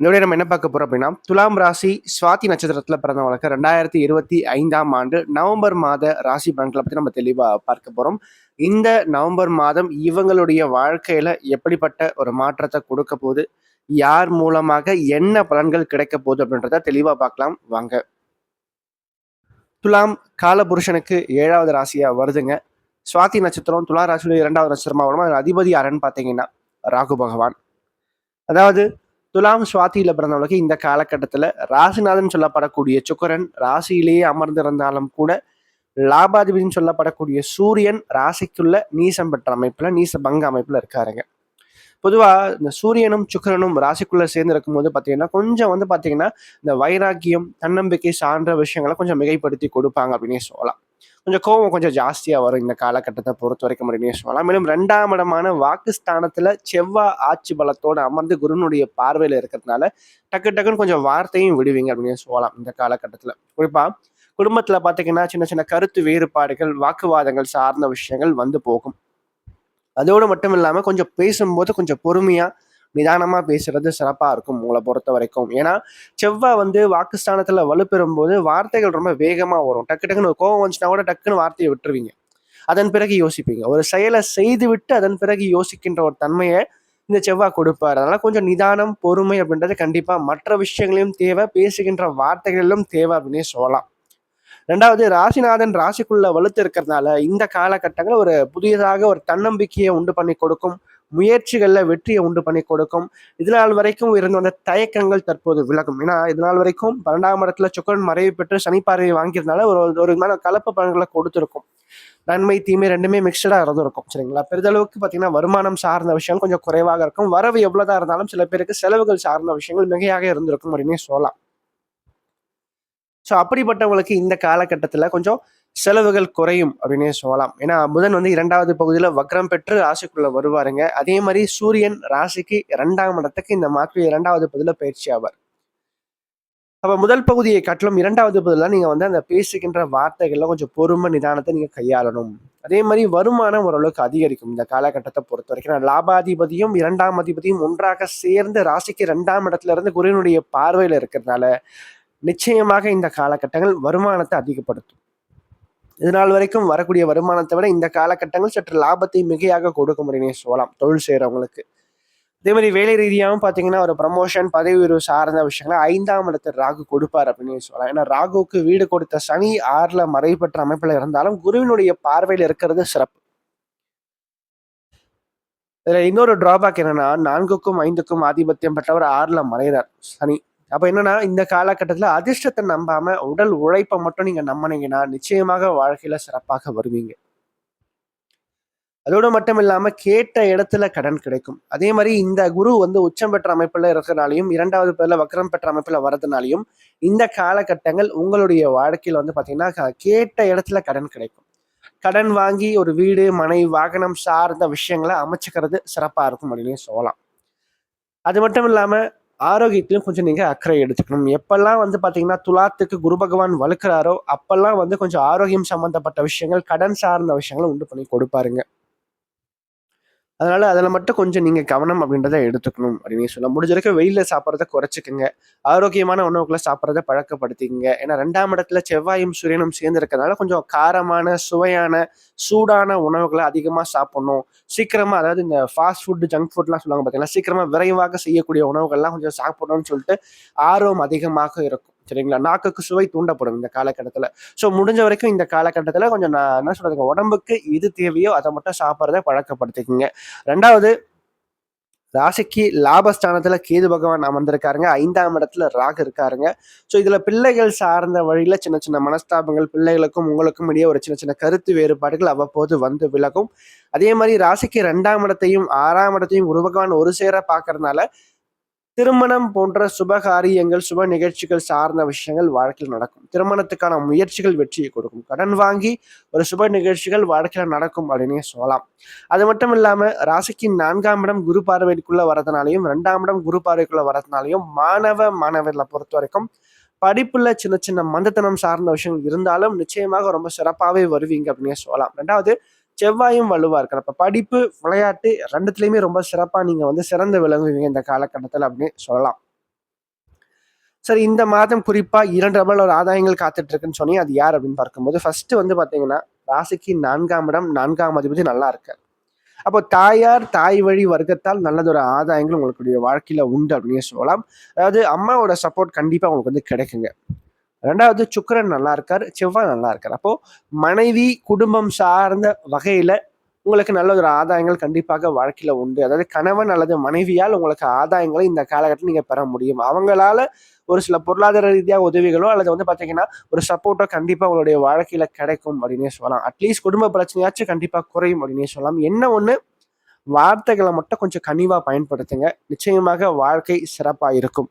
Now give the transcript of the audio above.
இந்த நம்ம என்ன பார்க்க போறோம் அப்படின்னா துலாம் ராசி சுவாதி நட்சத்திரத்துல பிறந்தவங்களுக்கு ரெண்டாயிரத்தி இருபத்தி ஐந்தாம் ஆண்டு நவம்பர் மாத ராசி பலன்களை பத்தி நம்ம தெளிவா பார்க்க போறோம். இந்த நவம்பர் மாதம் இவங்களுடைய வாழ்க்கையில எப்படிப்பட்ட ஒரு மாற்றத்தை கொடுக்க போகுது? யார் மூலமாக என்ன பலன்கள் கிடைக்க போகுது அப்படின்றத தெளிவா பார்க்கலாம். வாங்க. துலாம் காலபுருஷனுக்கு ஏழாவது ராசியா வருதுங்க. சுவாதி நட்சத்திரம் துலா ராசியுடைய இரண்டாவது நட்சத்திரமா வரும்? அதிபதி யாருன்னு பார்த்தீங்கன்னா ராகு பகவான். அதாவது துலாம் சுவாதியில பிறந்தவளுக்கு இந்த காலகட்டத்தில் ராசிநாதன் சொல்லப்படக்கூடிய சுக்கரன் ராசியிலேயே அமர்ந்திருந்தாலும் கூட லாபாதிபதினு சொல்லப்படக்கூடிய சூரியன் ராசிக்குள்ள நீசம் பெற்ற அமைப்பில் நீச பங்க அமைப்பில் இருக்காருங்க. பொதுவாக இந்த சூரியனும் சுக்கரனும் ராசிக்குள்ளே சேர்ந்து இருக்கும்போது பார்த்தீங்கன்னா கொஞ்சம் வந்து பார்த்தீங்கன்னா இந்த வைராக்கியம் தன்னம்பிக்கை சார்ந்த விஷயங்களை கொஞ்சம் மிகைப்படுத்தி கொடுப்பாங்க அப்படின்னே சொல்லலாம். கொஞ்சம் கோபம் கொஞ்சம் ஜாஸ்தியாக வரும் இந்த காலகட்டத்தை பொறுத்த வரைக்கும் அப்படின்னு சொல்லலாம் மேலும் ரெண்டாம் இடமான வாக்குஸ்தானத்துல செவ்வாய் ஆட்சி பலத்தோடு அமர்ந்து குருனுடைய பார்வையில் இருக்கிறதுனால டக்கு டக்குன்னு கொஞ்சம் வார்த்தையும் விடுவீங்க அப்படின்னு சொல்லலாம் இந்த காலகட்டத்தில். குறிப்பாக குடும்பத்தில் பார்த்தீங்கன்னா சின்ன சின்ன கருத்து வேறுபாடுகள் வாக்குவாதங்கள் சார்ந்த விஷயங்கள் வந்து போகும். அதோடு மட்டும் இல்லாமல் கொஞ்சம் பேசும்போது கொஞ்சம் பொறுமையாக நிதானமாக பேசுறது சிறப்பாக இருக்கும் உங்களை பொறுத்த வரைக்கும் ஏன்னா செவ்வாய் வந்து வாக்குஸ்தானத்தில் வலுப்பெறும் போது வார்த்தைகள் ரொம்ப வேகமாக வரும். டக்கு டக்குன்னு ஒரு கோவம் வந்துச்சுன்னா கூட டக்குன்னு வார்த்தையை விட்டுருவீங்க. அதன் பிறகு யோசிப்பீங்க. ஒரு செயலை செய்து விட்டு அதன் பிறகு யோசிக்கின்ற ஒரு தன்மையை இந்த செவ்வாய் கொடுப்பார். அதனால் கொஞ்சம் நிதானம் பொறுமை அப்படின்றது கண்டிப்பாக மற்ற விஷயங்களையும் தேவை பேசுகின்ற வார்த்தைகளிலும் தேவை அப்படின்னே சொல்லலாம். ரெண்டாவது ராசிநாதன் ராசிக்குள்ள வலுத்து இருக்கிறதுனால இந்த காலகட்டங்கள் ஒரு புதியதாக ஒரு தன்னம்பிக்கையை உண்டு பண்ணி கொடுக்கும் முயற்சிகளில் வெற்றியை உண்டு பண்ணி கொடுக்கும். இதனால் வரைக்கும் இருந்த வந்த தயக்கங்கள் தற்போது விலகும். ஏன்னா இது நாள் வரைக்கும் பன்னெண்டாம் இடத்துல சுக்கரன் மறைவு பெற்று சனி பார்வையை வாங்கியிருந்தால ஒரு ஒரு விதமான கலப்பு பலன்களை கொடுத்துருக்கும். நன்மை தீமை ரெண்டுமே மிக்சடாக இருந்திருக்கும். சரிங்களா? பெரிதளவுக்கு பார்த்தீங்கன்னா வருமானம் சார்ந்த விஷயம் கொஞ்சம் குறைவாக இருக்கும். வரவு எவ்வளோதான் இருந்தாலும் சில பேருக்கு செலவுகள் சார்ந்த விஷயங்கள் மிகையாக இருந்திருக்கும் அப்படின்னே சொல்லலாம். ஸோ அப்படிப்பட்டவங்களுக்கு இந்த காலகட்டத்தில் கொஞ்சம் செலவுகள் குறையும் அப்படின்னே சொல்லலாம். ஏன்னா புதன் வந்து இரண்டாவது பகுதியில் வக்ரம் பெற்று ராசிக்குள்ள வருவாருங்க. அதே மாதிரி சூரியன் ராசிக்கு இரண்டாம் இடத்துக்கு இந்த மாற்று இரண்டாவது பகுதியில் பயிற்சி ஆவார். அப்போ முதல் பகுதியை காட்டிலும் இரண்டாவது பகுதியில் நீங்கள் வந்து அந்த பேசுகின்ற வார்த்தைகளில் கொஞ்சம் பொறுமை நிதானத்தை நீங்கள் கையாளணும். அதே மாதிரி வருமானம் ஓரளவுக்கு அதிகரிக்கும் இந்த காலகட்டத்தை பொறுத்த வரைக்கும். லாபாதிபதியும் இரண்டாம் அதிபதியும் ஒன்றாக சேர்ந்து ராசிக்கு இரண்டாம் இடத்துல இருந்து குருவினுடைய பார்வையில் இருக்கிறதுனால நிச்சயமாக இந்த காலகட்டங்கள் வருமானத்தை அதிகப்படுத்தும். இதனால் வரைக்கும் வரக்கூடிய வருமானத்தை விட இந்த காலகட்டங்கள் சற்று லாபத்தை மிகையாக கொடுக்க முடியும்னே சொல்லலாம் தொழில் செய்கிறவங்களுக்கு அதே மாதிரி வேலை ரீதியாகவும் பார்த்தீங்கன்னா ஒரு ப்ரமோஷன் பதவி உயர்வு சார்ந்த விஷயங்களை ஐந்தாம் இடத்துல ராகு கொடுப்பார் அப்படின்னு சொல்லலாம். ஏன்னா ராகுவுக்கு வீடு கொடுத்த சனி ஆறில் மறைபெற்ற அமைப்பில் இருந்தாலும் குருவினுடைய பார்வையில் இருக்கிறது சிறப்பு. இதில் இன்னொரு டிராபேக் என்னன்னா நான்குக்கும் ஐந்துக்கும் ஆதிபத்தியம் பெற்றவர் ஆறில் மறைகிறார் சனி. அப்ப என்னன்னா இந்த காலகட்டத்துல அதிர்ஷ்டத்தை நம்பாம உடல் உழைப்பை மட்டும் நீங்க நம்பினீங்கன்னா நிச்சயமாக வாழ்க்கையில சிறப்பாக வருவீங்க. அதோடு மட்டும் இல்லாம கேட்ட இடத்துல கடன் கிடைக்கும். அதே மாதிரி இந்த குரு வந்து உச்சம் பெற்ற அமைப்புல இருக்கிறனாலையும் இரண்டாவது பேர்ல வக்ரம் பெற்ற அமைப்புல வர்றதுனாலையும் இந்த காலகட்டங்கள் உங்களுடைய வாழ்க்கையில வந்து பாத்தீங்கன்னா க- கேட்ட இடத்துல கடன் கிடைக்கும். கடன் வாங்கி ஒரு வீடு மனை வாகனம் சார்ந்த விஷயங்களை அமைச்சுக்கிறது சிறப்பா இருக்கும் அப்படின்னு சொல்லலாம். அது மட்டும் இல்லாமல் ஆரோக்கியத்திலும் கொஞ்சம் நீங்கள் அக்கறை எடுத்துக்கணும். எப்பெல்லாம் வந்து பார்த்தீங்கன்னா துலாத்துக்கு குரு பகவான் வலுக்கிறாரோ அப்பெல்லாம் வந்து கொஞ்சம் ஆரோக்கியம் சம்மந்தப்பட்ட விஷயங்கள் கடன் சார்ந்த விஷயங்களை உண்டு பண்ணி கொடுப்பாருங்க. அதனால அதில் மட்டும் கொஞ்சம் நீங்கள் கவனம் அப்படின்றத எடுத்துக்கணும் அப்படின்னு சொல்ல முடிஞ்ச வரைக்கும் வெயிலில் சாப்பிட்றத குறைச்சிக்கங்க. ஆரோக்கியமான உணவுகளை சாப்பிட்றத பழக்கப்படுத்திக்கங்க ஏன்னா ரெண்டாம் இடத்துல செவ்வாயும் சூரியனும் சேர்ந்து இருக்கிறதுனால கொஞ்சம் காரமான சுவையான சூடான உணவுகளை அதிகமாக சாப்பிடணும். சீக்கிரமாக அதாவது இந்த ஃபாஸ்ட் ஃபுட் ஜங்க் ஃபுட்லாம் சொல்லுவாங்க பார்த்தீங்கன்னா சீக்கிரமாக விரைவாக செய்யக்கூடிய உணவுகள்லாம் கொஞ்சம் சாப்பிடணும்னு சொல்லிட்டு ஆர்வம் அதிகமாக இருக்கும். சரிங்களா? நாக்குக்கு சுவை தூண்டப்படும் இந்த காலகட்டத்தில். ஸோ முடிஞ்ச வரைக்கும் இந்த காலகட்டத்தில் கொஞ்சம் நான் என்ன சொல்கிறதுங்க உடம்புக்கு எது தேவையோ அதை மட்டும் சாப்பிட்றத பழக்கப்படுத்திக்கோங்க. ரெண்டாவது ராசிக்கு லாபஸ்தானத்தில் கேது பகவான் அமர்ந்திருக்காருங்க. ஐந்தாம் இடத்துல ராகு இருக்காருங்க. ஸோ இதில் பிள்ளைகள் சார்ந்த வழியில் சின்ன சின்ன மனஸ்தாபங்கள் பிள்ளைகளுக்கும் உங்களுக்கும் இடையே ஒரு சின்ன சின்ன கருத்து வேறுபாடுகள் அவ்வப்போது வந்து விலகும். அதே மாதிரி ராசிக்கு ரெண்டாம் இடத்தையும் ஆறாம் இடத்தையும் குரு பகவான் ஒரு சேர பார்க்கறதுனால திருமணம் போன்ற சுப காரியங்கள் சுப நிகழ்ச்சிகள் சார்ந்த விஷயங்கள் வாழ்க்கையில் நடக்கும். திருமணத்துக்கான முயற்சிகள் வெற்றியை கொடுக்கும். கடன் வாங்கி ஒரு சுப நிகழ்ச்சிகள் வாழ்க்கையில் நடக்கும் அப்படின்னு சொல்லலாம். அது மட்டும் இல்லாம ராசிக்கு நான்காம் இடம் குரு பார்வைக்குள்ள வரதுனாலையும் ரெண்டாம் இடம் குரு பார்வைக்குள்ள வரதுனாலையும் மாணவ மாணவர்களை பொறுத்த வரைக்கும் படிப்புல சின்ன சின்ன மந்தத்தனம் சார்ந்த விஷயங்கள் இருந்தாலும் நிச்சயமாக ரொம்ப சிறப்பாகவே வருவீங்க அப்படின்னு சொல்லலாம். ரெண்டாவது செவ்வாயும் வலுவாக இருக்கிறப்ப படிப்பு விளையாட்டு ரெண்டுத்துலேயுமே ரொம்ப சிறப்பாக நீங்கள் வந்து சிறந்து விளங்குவீங்க இந்த காலகட்டத்தில் அப்படின்னு சொல்லலாம். சரி இந்த மாதம் குறிப்பாக இரண்டு ரபல் ஒரு ஆதாயங்கள் காத்துட்ருக்குன்னு சொன்னி அது யார் அப்படின்னு பார்க்கும்போது ஃபர்ஸ்ட் வந்து பார்த்தீங்கன்னா ராசிக்கு நான்காம் இடம் நான்காம் அதிபதி நல்லா இருக்கார். அப்போ தாயார் தாய் வழி வர்க்கத்தால் நல்லதொரு ஆதாயங்கள் உங்களுடைய வாழ்க்கையில் உண்டு அப்படின்னு சொல்லலாம். அதாவது அம்மாவோட சப்போர்ட் கண்டிப்பாக உங்களுக்கு வந்து கிடைக்குங்க. ரெண்டாவது சுக்கரன் நல்லா இருக்கார் செவ்வாய் நல்லா இருக்கார் அப்போ மனைவி குடும்பம் சார்ந்த வகையில உங்களுக்கு நல்ல ஒரு ஆதாயங்கள் கண்டிப்பாக வாழ்க்கையில உண்டு. அதாவது கணவன் அல்லது மனைவியால் உங்களுக்கு ஆதாயங்களை இந்த காலகட்டத்தில் நீங்க பெற முடியும். அவங்களால ஒரு சில பொருளாதார ரீதியாக உதவிகளோ அல்லது வந்து பார்த்தீங்கன்னா ஒரு சப்போர்ட்டோ கண்டிப்பாக உங்களுடைய வாழ்க்கையில் கிடைக்கும் அப்படின்னே சொல்லலாம். அட்லீஸ்ட் குடும்ப பிரச்சனையாச்சும் கண்டிப்பாக குறையும் அப்படின்னே சொல்லலாம். என்ன ஒன்று வார்த்தைகளை மட்டும் கொஞ்சம் கனிவாக பயன்படுத்துங்க. நிச்சயமாக வாழ்க்கை சிறப்பாக இருக்கும்.